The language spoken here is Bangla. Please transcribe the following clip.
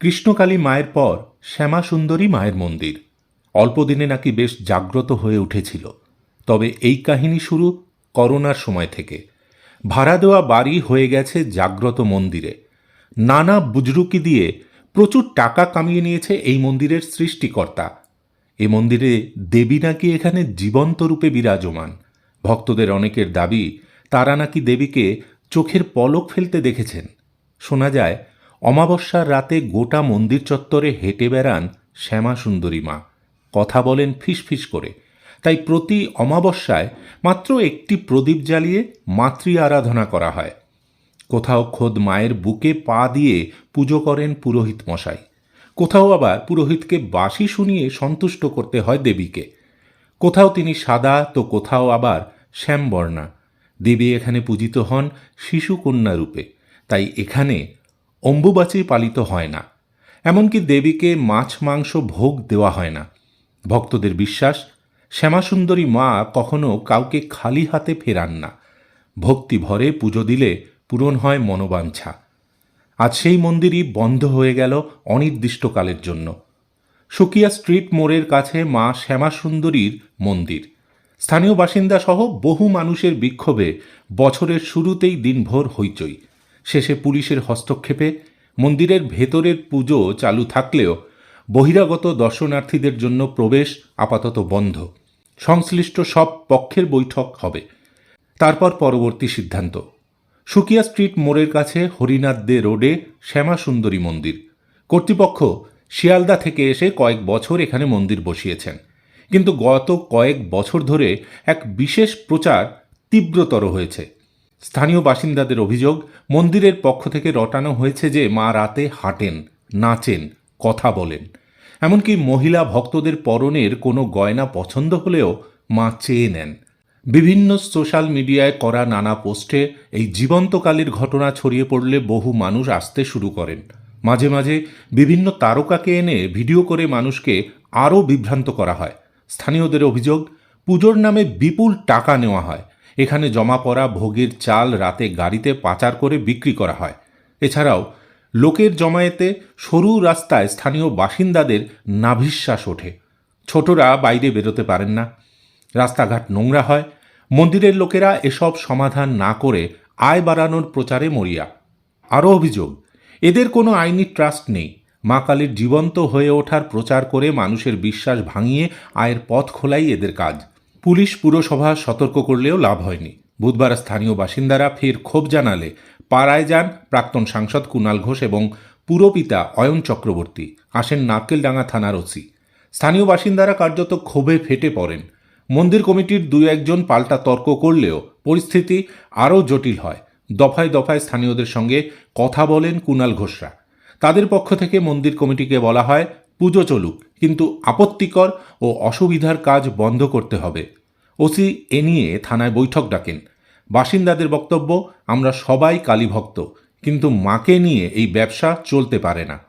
কৃষ্ণকালী মায়ের পর শ্যামা সুন্দরী মায়ের মন্দির। অল্পদিনে নাকি বেশ জাগ্রত হয়ে উঠেছিল। তবে এই কাহিনী শুরু করোনার সময় থেকে। ভাড়া দেওয়া বাড়ি হয়ে গেছে জাগ্রত মন্দিরে। নানা বুজরুকি দিয়ে প্রচুর টাকা কামিয়ে নিয়েছে এই মন্দিরের সৃষ্টিকর্তা। এ মন্দিরে দেবী নাকি এখানে জীবন্ত রূপে বিরাজমান। ভক্তদের অনেকের দাবি, তারা নাকি দেবীকে চোখের পলক ফেলতে দেখেছেন। শোনা যায় অমাবস্যার রাতে গোটা মন্দির চত্বরে হেঁটে বেড়ান শ্যামা সুন্দরী মা। কথা বলেন ফিসফিস করে। তাই প্রতি অমাবস্যায় মাত্র একটি প্রদীপ জ্বালিয়ে মাতৃ আরাধনা করা হয়। কোথাও খোদ মায়ের বুকে পা দিয়ে পুজো করেন পুরোহিত মশাই। কোথাও আবার পুরোহিতকে বাঁশি শুনিয়ে সন্তুষ্ট করতে হয় দেবীকে। কোথাও তিনি সাদা, তো কোথাও আবার শ্যামবর্ণা। দেবী এখানে পূজিত হন শিশুকন্যা রূপে। তাই এখানে অম্বুবাচী পালিত হয় না। এমনকি দেবীকে মাছ মাংস ভোগ দেওয়া হয় না। ভক্তদের বিশ্বাস, শ্যামাসুন্দরী মা কখনো কাউকে খালি হাতে ফেরান না। ভক্তি ভরে পুজো দিলে পূরণ হয় মনোবাঞ্ছা। আজ সেই মন্দিরই বন্ধ হয়ে গেল অনির্দিষ্টকালের জন্য। সুকিয়া স্ট্রিট মোড়ের কাছে মা শ্যামাসুন্দরীর মন্দির। স্থানীয় বাসিন্দা সহ বহু মানুষের বিক্ষোভে বছরের শুরুতেই দিনভর হইচই। শেষে পুলিশের হস্তক্ষেপে মন্দিরের ভেতরের পুজো চালু থাকলেও বহিরাগত দর্শনার্থীদের জন্য প্রবেশ আপাতত বন্ধ। সংশ্লিষ্ট সব পক্ষের বৈঠক হবে। তারপর পরবর্তী সিদ্ধান্ত। সুকিয়া স্ট্রিট মোড়ের কাছে হরিনাথ দে রোডে শ্যামা সুন্দরী মন্দির। কর্তৃপক্ষ শিয়ালদা থেকে এসে কয়েক বছর এখানে মন্দির বসিয়েছেন। কিন্তু গত কয়েক বছর ধরে এক বিশেষ প্রচার তীব্রতর হয়েছে। স্থানীয় বাসিন্দাদের অভিযোগ, মন্দিরের পক্ষ থেকে রটানো হয়েছে যে মা রাতে হাঁটেন, নাচেন, কথা বলেন। এমনকি মহিলা ভক্তদের পরনের কোনো গয়না পছন্দ হলেও মা চেয়ে নেন। বিভিন্ন সোশ্যাল মিডিয়ায় করা নানা পোস্টে এই জীবন্তকালীর ঘটনা ছড়িয়ে পড়লে বহু মানুষ আসতে শুরু করেন। মাঝে মাঝে বিভিন্ন তারকাকে এনে ভিডিও করে মানুষকে আরও বিভ্রান্ত করা হয়। স্থানীয়দের অভিযোগ, পুজোর নামে বিপুল টাকা নেওয়া হয়। এখানে জমা পড়া ভোগের চাল রাতে গাড়িতে পাচার করে বিক্রি করা হয়। এছাড়াও, লোকের জমায়েতে সরু রাস্তায় স্থানীয় বাসিন্দাদের নাভিশ্বাস ওঠে। ছোটরা বাইরে বেরোতে পারেন না। রাস্তাঘাট নোংরা হয়। মন্দিরের লোকেরা এসব সমাধান না করে আয় বাড়ানোর প্রচারে মরিয়া। আরও অভিযোগ, এদের কোনো আইনি ট্রাস্ট নেই। মা কালীর জীবন্ত হয়ে ওঠার প্রচার করে মানুষের বিশ্বাস ভাঙিয়ে আয়ের পথ খোলাই এদের কাজ। পুলিশ পুরসভা সতর্ক করলেও লাভ হয়নি। বুধবার স্থানীয় বাসিন্দারা ফের ক্ষোভ জানালে। পাড়ায় যান প্রাক্তন সাংসদ কুণাল ঘোষ এবং পুরপিতা অয়ন চক্রবর্তী। আসেন নারকেলডাঙ্গা থানার ওসি। স্থানীয় বাসিন্দারা কার্যত ক্ষোভে ফেটে পড়েন। মন্দির কমিটির দুই একজন পাল্টা তর্ক করলেও পরিস্থিতি আরও জটিল হয়। দফায় দফায় স্থানীয়দের সঙ্গে কথা বলেন কুণাল ঘোষরা। তাদের পক্ষ থেকে মন্দির কমিটিকে বলা হয় পুজো চলুক, কিন্তু আপত্তিকর ও অসুবিধার কাজ বন্ধ করতে হবে। ওসি এ নিয়ে থানায় বৈঠক ডাকেন। বাসিন্দাদের বক্তব্য, আমরা সবাই কালীভক্ত, কিন্তু মাকে নিয়ে এই ব্যবসা চলতে পারে না।